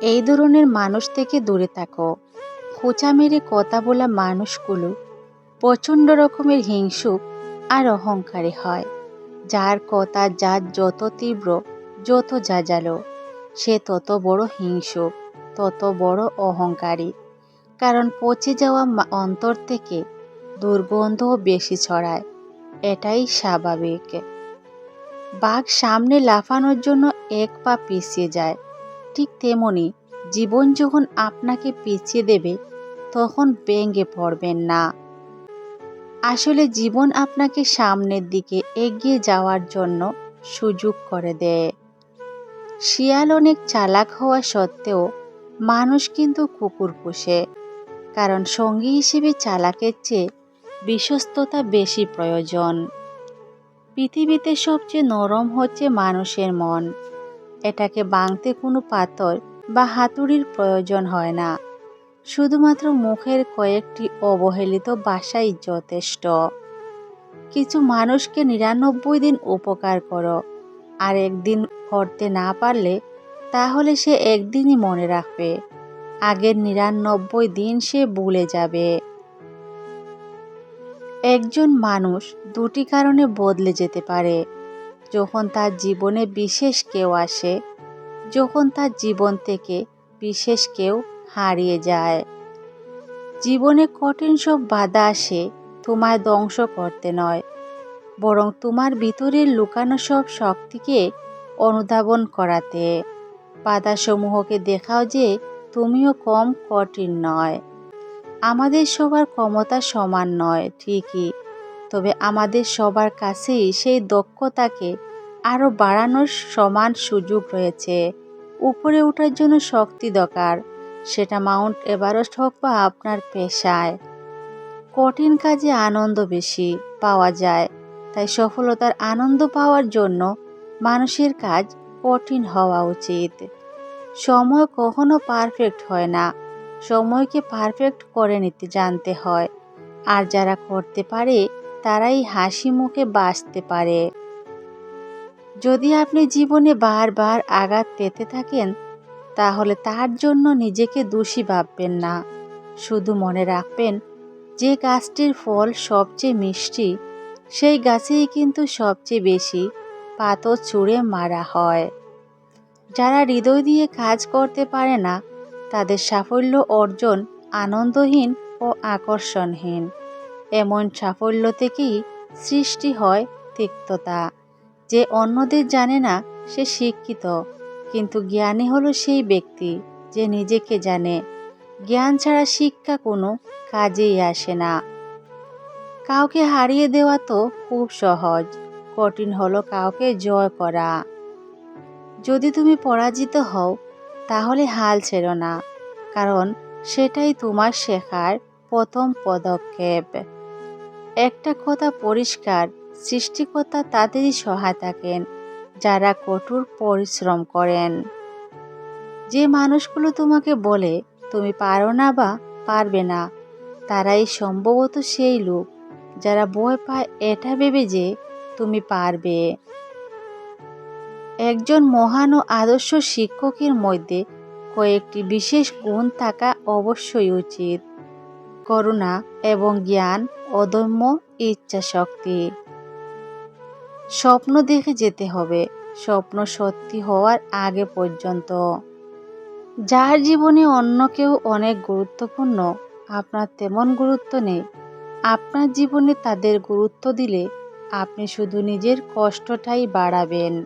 এই ধরনের মানুষ থেকে দূরে থাকো। খোঁচা মেরে কথা বলা মানুষগুলো প্রচণ্ড রকমের হিংসুক আর অহংকারী হয়। যার কথা যার যত তীব্র, যত যাজালো সে তত বড় হিংসুক, তত বড় অহংকারী। কারণ পচে যাওয়া অন্তর থেকে দুর্গন্ধও বেশি ছড়ায়। এটাই স্বাভাবিক। বাঘ সামনে লাফানোর জন্য এক পা পিছিয়ে যায়। ঠিক তেমনি জীবন যখন আপনাকে পিছিয়ে দেবে, তখন ব্যঙ্গে পড়বেন না। আসলে জীবন আপনাকে সামনের দিকে এগিয়ে যাওয়ার জন্য সুযোগ করে দেয়। শিয়াল অনেক চালাক হওয়া সত্ত্বেও মানুষ কিন্তু কুকুর পোষে, কারণ সঙ্গী হিসেবে চালাকের চেয়ে বিশ্বস্ততা বেশি প্রয়োজন। পৃথিবীতে সবচেয়ে নরম হচ্ছে মানুষের মন। এটাকে ভাঙতে কোনো পাথর বা হাতুড়ির প্রয়োজন হয় না। শুধুমাত্র মুখের কয়েকটি অবহেলিত বাসাই যথেষ্ট। কিছু মানুষকে নিরানব্বই দিন উপকার করো। আর একদিন করতে না পারলে তাহলে সে একদিনই মনে রাখবে। আগের নিরানব্বই দিন সে ভুলে যাবে। একজন মানুষ দুটি কারণে বদলে যেতে পারে। যখন তার জীবনে বিশেষ কেউ আসে, যখন তার জীবন থেকে বিশেষ কেউ হারিয়ে যায়। জীবনে কঠিন সব বাধা আসে তোমায় ধ্বংস করতে নয়, বরং তোমার ভিতরের লুকানো সব শক্তিকে অনুধাবন করাতে। বাধাসমূহকে দেখাও যে তুমিও কম কঠিন নয়। আমাদের সবার ক্ষমতা সমান নয়, ঠিকই। তবে আমাদের সবার কাছেই সেই দক্ষতাকে আরও বাড়ানোর সমান সুযোগ রয়েছে। উপরে ওঠার জন্য শক্তি দরকার, সেটা মাউন্ট এভারেস্ট হোক বা আপনার পেশায়। কঠিন কাজে আনন্দ বেশি পাওয়া যায়, তাই সফলতার আনন্দ পাওয়ার জন্য মানুষের কাজ কঠিন হওয়া উচিত। সময় কখনো পারফেক্ট হয় না, সময়কে পারফেক্ট করে নিতে জানতে হয়। আর যারা করতে পারে তারাই হাসি মুখে বাঁচতে পারে। যদি আপনি জীবনে বারবার আঘাত পেতে থাকেন, তাহলে তার জন্য নিজেকে দোষী ভাববেন না। শুধু মনে রাখবেন, যে গাছটির ফল সবচেয়ে মিষ্টি, সেই গাছেই কিন্তু সবচেয়ে বেশি পাথর ছুঁড়ে মারা হয়। যারা হৃদয় দিয়ে কাজ করতে পারে না, তাদের সাফল্য অর্জন আনন্দহীন ও আকর্ষণহীন। এমন সাফল্য থেকেই সৃষ্টি হয় তিক্ততা? যে অন্যদের জানে না সে শিক্ষিত, কিন্তু জ্ঞানী হলো সেই ব্যক্তি যে নিজেকে জানে। জ্ঞান ছাড়া শিক্ষা কোনো কাজেই আসে না। কাউকে হারিয়ে দেওয়া তো খুব সহজ, কঠিন হলো কাউকে জয় করা। যদি তুমি পরাজিত হও, তাহলে হাল ছেড়ো না, কারণ সেটাই তোমার শেখার প্রথম পদক্ষেপ। একটা কথা পরিষ্কার, সৃষ্টিকর্তা তাদেরই সহায় থাকেন, যারা কঠোর পরিশ্রম করেন। যে মানুষগুলো তোমাকে বলে, তুমি পারো না বা পারবে না, তারাই সম্ভবত সেই লোক, যারা ভয় পায় এটা ভেবে যে তুমি পারবে। একজন মহান ও আদর্শ শিক্ষকের মধ্যে কয়েকটি বিশেষ গুণ থাকা অবশ্যই উচিত। করুণা এবং জ্ঞান, অদম্য ইচ্ছা শক্তি স্বপ্ন দেখে যেতে হবে। স্বপ্ন সত্যি হওয়ার আগে পর্যন্ত। যার জীবনে অন্য কেউ অনেক গুরুত্বপূর্ণ, আপনার তেমন গুরুত্ব নেই। আপনার জীবনে তাদের গুরুত্ব দিলে আপনি শুধু নিজের কষ্টটাই বাড়াবেন।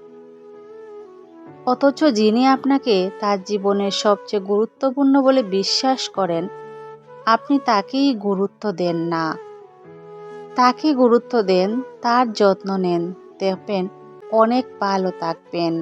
অথচ যিনি আপনাকে তার জীবনের সবচেয়ে গুরুত্বপূর্ণ বলে বিশ্বাস করেন আপনি তাকেই গুরুত্ব দেন না। তাকে গুরুত্ব দেন, তার যত্ন নেন, দেখবেন অনেক ভালো থাকবেন।